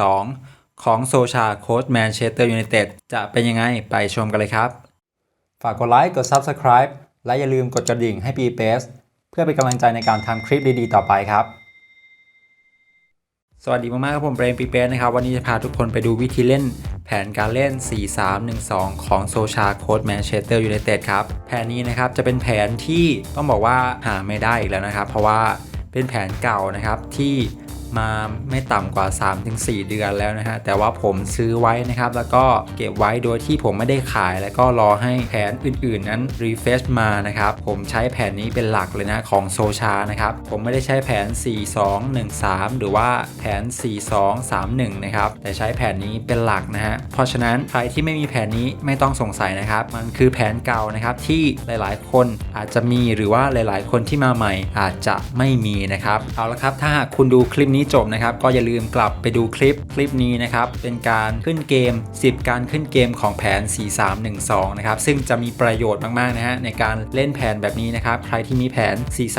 2 ของโซชาโค้ชแมนเชสเตอร์ยูไนเต็ดจะเป็นยังไงไปชมกันเลยครับ ฝากกดไลค์กด Subscribe และอย่าลืมกดกระดิ่งให้ปีเ s เพื่อเป็นกำลังใจในการทำคลิปดีๆ ต่อไปครับ สวัสดีมากๆครับผมเบรมปีเ s นะครับ วันนี้จะพาทุกคนไปดูวิธีเล่นแผนการเล่น 4-3-1-2 ของโซชาโค้ชแมนเชสเตอร์ยูไนเต็ดครับ แผนนี้นะครับจะเป็นแผนที่ต้องบอกว่าหาไม่ได้อีกแล้วนะครับ เพราะว่าเป็นแผนเก่านะครับที่ มาไม่ต่ำกว่า 3-4 เดือนแล้วนะฮะแต่ว่าผมซื้อไว้นะครับ แล้วก็เก็บไว้โดยที่ผมไม่ได้ขาย แล้วก็รอให้แผนอื่นๆ นั้นรีเฟชมานะครับ ผมใช้แผนนี้เป็นหลักเลยนะของโซชานะครับ ผมไม่ได้ใช้แผน 4-2-1-3 หรือว่าแผน 4-2-3-1 นะครับ แต่ใช้แผนนี้เป็นหลักนะฮะเพราะฉะนั้นใครที่ไม่มีแผนนี้ไม่ต้องสงสัยนะครับ มันคือแผนเก่านะครับที่หลายๆ คนอาจจะมีหรือว่าหลาย ๆ คนที่มาใหม่อาจจะไม่มีนะครับเอาละครับถ้าหากคุณดูคลิปนี้จบนะครับ ก็อย่าลืมกลับไปดูคลิปคลิปนี้นะครับ เป็นการขึ้นเกม 10 การขึ้นเกมของแผน 4312 นะครับ ซึ่งจะมีประโยชน์มาก ๆ นะฮะ ในการเล่นแผนแบบนี้นะครับ ใครที่มีแผน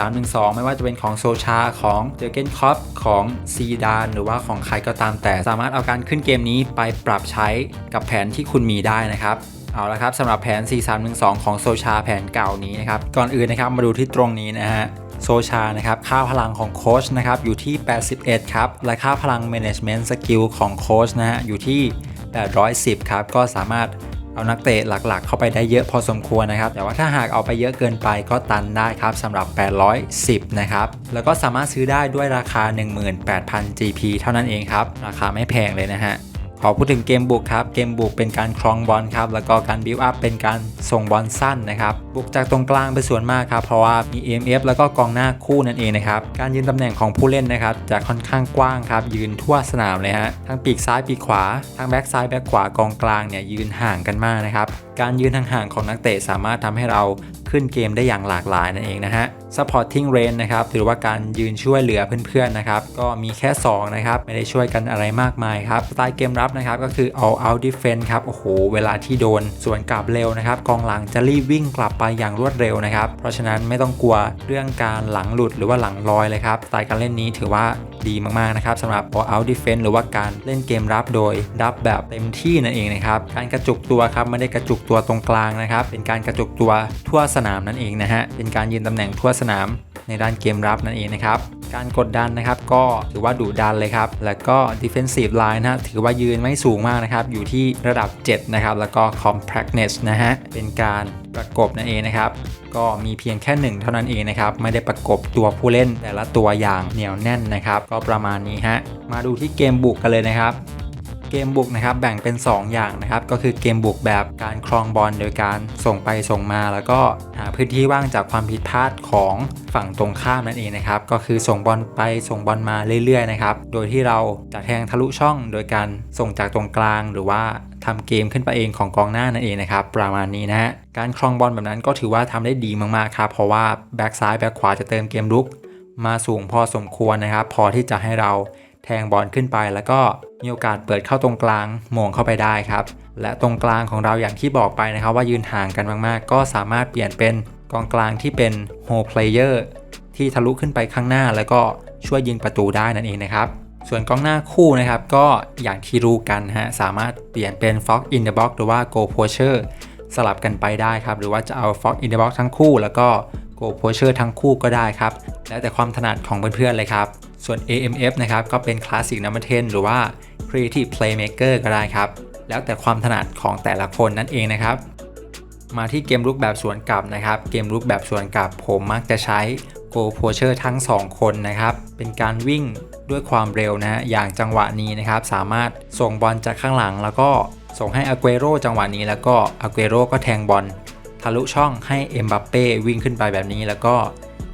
4312 ไม่ว่าจะเป็นของโซชาของเจอเกนคอปของซีดาน หรือว่าของใครก็ตามแต่สามารถเอาการขึ้นเกมนี้ไปปรับใช้กับแผนที่คุณมีได้นะครับ เอาละครับสำหรับแผน 4312 ของโซชาแผนเก่านี้นะครับ ก่อนอื่นนะครับมาดูที่ตรงนี้นะฮะโซชานะครับค่าพลังของโค้ชนะครับอยู่ที่ 81 ครับ และค่าพลัง Management Skill ของโค้ชนะฮะอยู่ที่ 810 ครับ ก็สามารถเอานักเตะหลักๆ เข้าไปได้เยอะพอสมควรนะครับ แต่ว่าถ้าหากเอาไปเยอะเกินไปก็ตันได้ครับสำหรับ 810 นะครับ แล้วก็สามารถซื้อได้ด้วยราคา 18,000 GP เท่านั้นเองครับ ราคาไม่แพงเลยนะฮะ ขอพูดถึงเกมบุกครับ เกมบุกเป็นการครองบอลครับ แล้วก็การบิวอัพเป็นการส่งบอลสั้นนะครับ บุกจากตรงกลางเป็นส่วนมากครับ เพราะว่ามี EMF แล้วก็กองหน้าคู่นั่นเองนะครับ การยืนตำแหน่งของผู้เล่นนะครับ จะค่อนข้างกว้างครับ ยืนทั่วสนามเลยฮะ ทั้งปีกซ้ายปีกขวา ทั้งแบ็กซ้ายแบ็กขวากองกลางเนี่ยยืนห่างกันมากนะครับ การยืนห่างๆของนักเตะสามารถทำให้เราขึ้นเกมได้อย่างหลากหลายนั่นเองนะฮะ supporting range นะครับหรือว่าการยืนช่วยเหลือเพื่อนๆนะครับก็มีแค่ 2 นะครับ ไม่ได้ช่วยกันอะไรมากมายครับสไตล์เกมรับนะครับก็คือ all out defense ครับโอ้โห เวลาที่โดนสวนกลับเร็วนะครับกองหลังจะรีบวิ่งกลับไปอย่างรวดเร็วนะครับ เพราะฉะนั้นไม่ต้องกลัวเรื่องการหลังหลุดหรือว่าหลังลอยเลยครับสไตล์การเล่นนี้ถือว่าดีมากๆนะครับสำหรับ all out defense หรือว่าการเล่นเกมรับโดยรับแบบเต็มที่นั่นเองนะครับการกระจุกตัวครับไม่ได้กระจุกตัวตรงกลางนะครับ เป็นการกระจุกตัวทั่วสนามนั่นเองนะฮะ เป็นการยืนตำแหน่งทั่วสนามในด้านเกมรับนั่นเองนะครับ การกดดันนะครับก็ถือว่าดุดันเลยครับ แล้วก็ defensive line นะถือว่ายืนไม่สูงมากนะครับ อยู่ที่ระดับ 7 นะครับ แล้วก็ compactness นะฮะ เป็นการประกบนั่นเองนะครับ ก็มีเพียงแค่หนึ่งเท่านั้นเองนะครับ ไม่ได้ประกบตัวผู้เล่นแต่ละตัวอย่างเหนียวแน่นนะครับ ก็ประมาณนี้ฮะ มาดูที่เกมบุกกันเลยนะครับ เกมบุกนะครับแบ่งเป็น 2 อย่างนะครับ ก็คือเกมบุกแบบการครองบอลโดยการส่งไปส่งมา แล้วก็หาพื้นที่ว่างจากความผิดพลาดของฝั่งตรงข้ามนั่นเองนะครับ ก็คือส่งบอลไปส่งบอลมาเรื่อยๆนะครับ โดยที่เราจะแทงทะลุช่องโดยการส่งจากตรงกลางหรือว่าทำเกมขึ้นไปเองของกองหน้านั่นเองนะครับ ประมาณนี้นะฮะการครองบอลแบบนั้นก็ถือว่าทำได้ดีมากๆครับเพราะว่าแบ็กซ้ายแบ็กขวาจะเติมเกมลุกมาสูงพอสมควรนะครับ พอที่จะให้เรา แทงบอลขึ้นไป แล้วก็มีโอกาสเปิดเข้าตรงกลางโมงเข้าไปได้ครับ และตรงกลางของเราอย่างที่บอกไปนะครับ ว่ายืนห่างกันมากๆ ก็สามารถเปลี่ยนเป็นกองกลางที่เป็นโฮเพลเยอร์ที่ทะลุขึ้นไปข้างหน้า แล้วก็ช่วยยิงประตูได้นั่นเองนะครับส่วนกองหน้าคู่นะครับก็อย่างที่รู้กันฮะสามารถเปลี่ยนเป็น Fox in the box หรือว่า Go Poacher สลับกันไปได้ครับ หรือว่าจะเอา Fox in the box ทั้งคู่ แล้วก็ Go Poacher ทั้งคู่ก็ได้ครับ แล้วแต่ความถนัดของเพื่อนๆเลยครับ ส่วน AMF นะครับก็เป็น Classic Number 10 หรือว่า Creative Playmaker ก็ได้ครับ แล้วแต่ความถนัดของแต่ละคนนั่นเองนะครับ มาที่เกมรุกแบบสวนกลับนะครับ เกมรุกแบบสวนกลับผมมักจะใช้ Go Poacher ทั้ง 2 คนนะครับ เป็นการวิ่งด้วยความเร็วนะฮะอย่างจังหวะนี้นะครับ สามารถส่งบอลจากข้างหลัง แล้วก็ส่งให้อ g เ e โรจังหวะนี้แล้วก็อ g เ e โรก็แทงบอลทะลุช่องให้เอ็มบัปเป้วิ่งขึ้นไปแบบนี้แล้วก็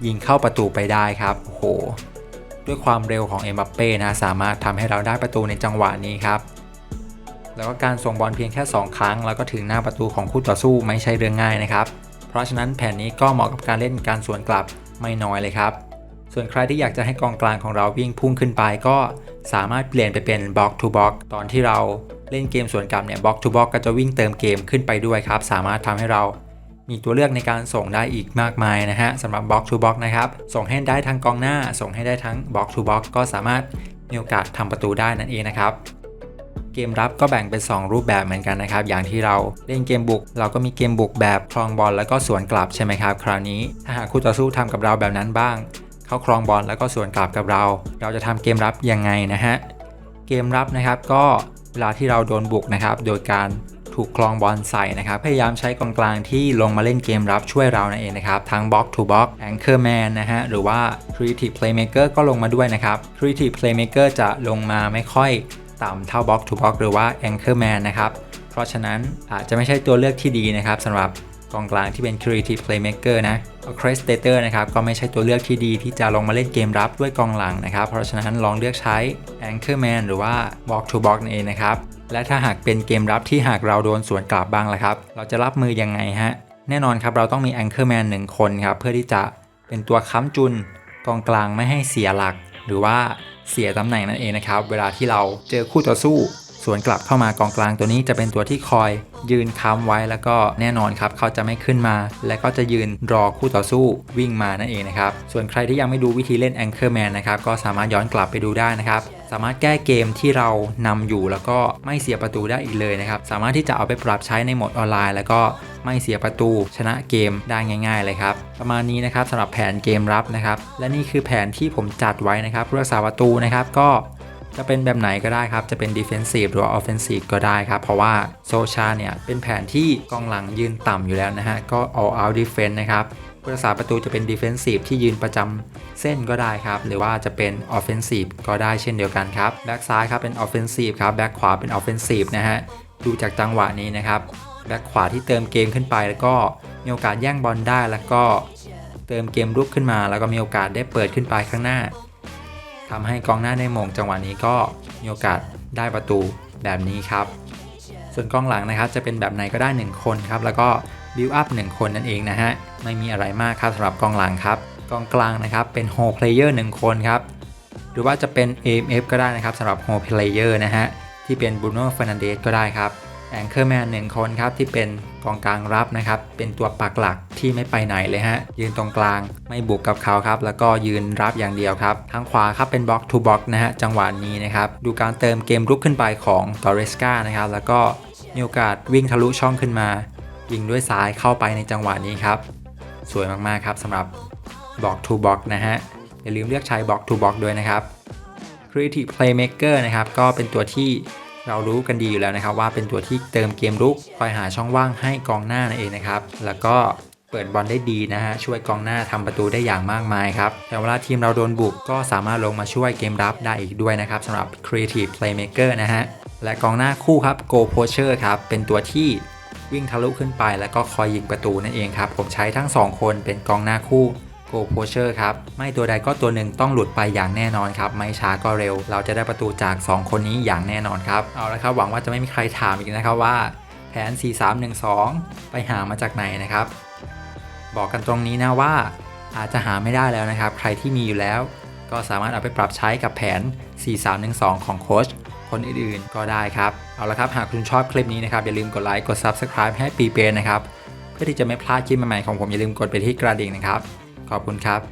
ยิงเข้าประตูไปได้ครับโอ้โห ด้วยความเร็วของเอ็มบัปเป้นะสามารถทำให้เราได้ประตูในจังหวะนี้ครับแล้วก็การส่งบอลเพียงแค่ 2 ครั้ง แล้วก็ถึงหน้าประตูของคู่ต่อสู้ไม่ใช่เรื่องง่ายนะครับ เพราะฉะนั้นแผนนี้ก็เหมาะกับการเล่นการสวนกลับไม่น้อยเลยครับ ส่วนใครที่อยากจะให้กองกลางของเราวิ่งพุ่งขึ้นไปก็สามารถเปลี่ยนไปเป็น Box to Box ตอนที่เราเล่นเกมสวนกลับเนี่ย Box to Box ก็จะวิ่งเติมเกมขึ้นไปด้วยครับ สามารถทำให้เรา มีตัวเลือกในการส่งได้อีกมากมายนะฮะสำหรับ Box to Box นะครับ ส่งให้ได้ทั้งกองหน้า ส่งให้ได้ทั้ง Box to Box ก็สามารถมีโอกาสทำประตูได้นั่นเองนะครับเกมรับก็แบ่งเป็น 2 รูปแบบเหมือนกันนะครับ อย่างที่เราเล่นเกมบุก เราก็มีเกมบุกแบบครองบอลแล้วก็สวนกลับใช่ไหมครับ คราวนี้ถ้าหากคู่ต่อสู้ทำกับเราแบบนั้นบ้าง เข้าครองบอลแล้วก็สวนกลับกับเรา เราจะทำเกมรับยังไงนะฮะ เกมรับนะครับก็เวลาที่เราโดนบุกนะครับ โดยการ ถูกคลองบอลใส่นะครับ พยายามใช้กองกลางที่ลงมาเล่นเกมรับช่วยเรานั่นเองนะครับ ทั้ง Box to Box Anchorman นะฮะ หรือว่า Creative Playmaker ก็ลงมาด้วยนะครับ Creative Playmaker จะลงมาไม่ค่อยต่ำเท่า Box to Box หรือว่า Anchorman นะครับ เพราะฉะนั้นอาจจะไม่ใช่ตัวเลือกที่ดีนะครับสำหรับกองกลางที่เป็น Creative Playmaker นะ c r e s t a t o r นะครับก็ไม่ใช่ตัวเลือกที่ดีที่จะลงมาเล่นเกมรับด้วยกองหลังนะครับ เพราะฉะนั้นลองเลือกใช้ Anchorman หรือว่า Box to Box นั่นเองนะครับ และถ้าหากเป็นเกมรับที่หากเราโดนสวนกลับบ้างล่ะครับ เราจะรับมือยังไงฮะ แน่นอนครับเราต้องมีแองเกอร์แมนหนึ่งคนครับ เพื่อที่จะเป็นตัวค้ำจุนกองกลางไม่ให้เสียหลัก หรือว่าเสียตำแหน่งนั่นเองนะครับ เวลาที่เราเจอคู่ต่อสู้ สวนกลับเข้ามากองกลางตัวนี้จะเป็นตัวที่คอยยืนค้ำไว้แล้วก็แน่นอนครับเขาจะไม่ขึ้นมา และก็จะยืนรอคู่ต่อสู้วิ่งมานั่นเองนะครับส่วนใครที่ยังไม่ดูวิธีเล่น Anchorman นะครับก็สามารถย้อนกลับไปดูได้นะครับสามารถแก้เกมที่เรานำอยู่แล้วก็ไม่เสียประตูได้อีกเลยนะครับสามารถที่จะเอาไปปรับใช้ในโหมดออนไลน์ แล้วก็ไม่เสียประตูชนะเกมได้ง่าย ๆ เลยครับประมาณนี้นะครับสำหรับแผนเกมรับนะครับและนี่คือแผนที่ผมจัดไว้นะครับผู้รักษาประตูนะครับก็ จะเป็นแบบไหนก็ได้ครับ จะเป็น defensive หรือว่า offensive ก็ได้ครับ เพราะว่าโซชาเนี่ย เป็นแผนที่กองหลังยืนต่ำอยู่แล้วนะฮะ ก็ all out defense นะครับผู้รักษาประตูจะเป็น defensive ที่ยืนประจำเส้นก็ได้ครับ หรือว่าจะเป็น offensive ก็ได้เช่นเดียวกันครับ แบ็กซ้ายครับเป็น offensive ครับ แบ็กขวาเป็น offensive นะฮะ ดูจากจังหวะนี้นะครับ แบ็กขวาที่เติมเกมขึ้นไปแล้วก็มีโอกาสแย่งบอลได้แล้วก็เติมเกมรุกขึ้นมา แล้วก็มีโอกาสได้เปิดขึ้นไปข้างหน้า ทำให้กองหน้าในมงจังหวะนี้ก็มีโอกาสได้ประตูแบบนี้ครับ ส่วนกองหลังนะครับจะเป็นแบบไหนก็ได้ 1 คนครับ แล้วก็บิวอัพ1คนนั่นเองนะฮะ ไม่มีอะไรมากครับสำหรับกองหลังครับ กองกลางนะครับเป็นโฮเพลเยอร์1คนครับ หรือว่าจะเป็น AMF ก็ได้นะครับสำหรับโฮเพลเยอร์นะฮะ ที่เป็นบูโน่เฟอร์นันเดสก็ได้ครับ แองเกอร์แมนหนึ่งคนครับที่เป็นกองกลางรับนะครับ เป็นตัวปักหลักที่ไม่ไปไหนเลยฮะ ยืนตรงกลางไม่บุกกับเขาครับ แล้วก็ยืนรับอย่างเดียวครับ ทางขวาครับเป็นบล็อกทูบล็อกนะฮะ จังหวะนี้นะครับ ดูการเติมเกมรุกขึ้นไปของตอเรสกานะครับ แล้วก็มีโอกาสวิ่งทะลุช่องขึ้นมา ยิงด้วยซ้ายเข้าไปในจังหวะนี้ครับ สวยมากๆครับสำหรับบล็อกทูบล็อกนะฮะ อย่าลืมเลือกใช้บล็อกทูบล็อกด้วยนะครับ Creative Playmaker นะครับ ก็เป็นตัวที่ เรารู้กันดีอยู่แล้วนะครับว่าเป็นตัวที่เติมเกมรุกคอยหาช่องว่างให้กองหน้านั่นเองนะครับ แล้วก็เปิดบอลได้ดีนะฮะช่วยกองหน้าทำประตูได้อย่างมากมายครับแต่เวลาทีมเราโดนบุกก็สามารถลงมาช่วยเกมรับได้อีกด้วยนะครับสำหรับ Creative Playmaker นะฮะและกองหน้าคู่ครับ Go Poacher ครับเป็นตัวที่วิ่งทะลุขึ้นไปแล้วก็คอยยิงประตูนั่นเองครับผมใช้ทั้ง 2 คนเป็นกองหน้าคู่ โกโพเชอร์ครับ ไม่ตัวใดก็ตัวหนึ่งต้องหลุดไปอย่างแน่นอนครับ ไม่ช้าก็เร็ว เราจะได้ประตูจาก 2 คนนี้อย่างแน่นอนครับ เอาละครับ หวังว่าจะไม่มีใครถามอีกนะครับว่าแผน 4-3-1-2 ไปหามาจากไหนนะครับ บอกกันตรงนี้นะว่าอาจจะหาไม่ได้แล้วนะครับ ใครที่มีอยู่แล้ว ก็สามารถเอาไปปรับใช้กับแผน 4-3-1-2 ของโค้ชคนอื่นๆ ก็ได้ครับ เอาละครับ หากคุณชอบคลิปนี้นะครับ อย่าลืมกดไลค์ กด Subscribe ให้ปีเปนนะครับ เพื่อที่จะไม่พลาดคลิปใหม่ๆของผมอย่าลืมกดไปที่กระดิ่งนะครับ ขอบคุณครับ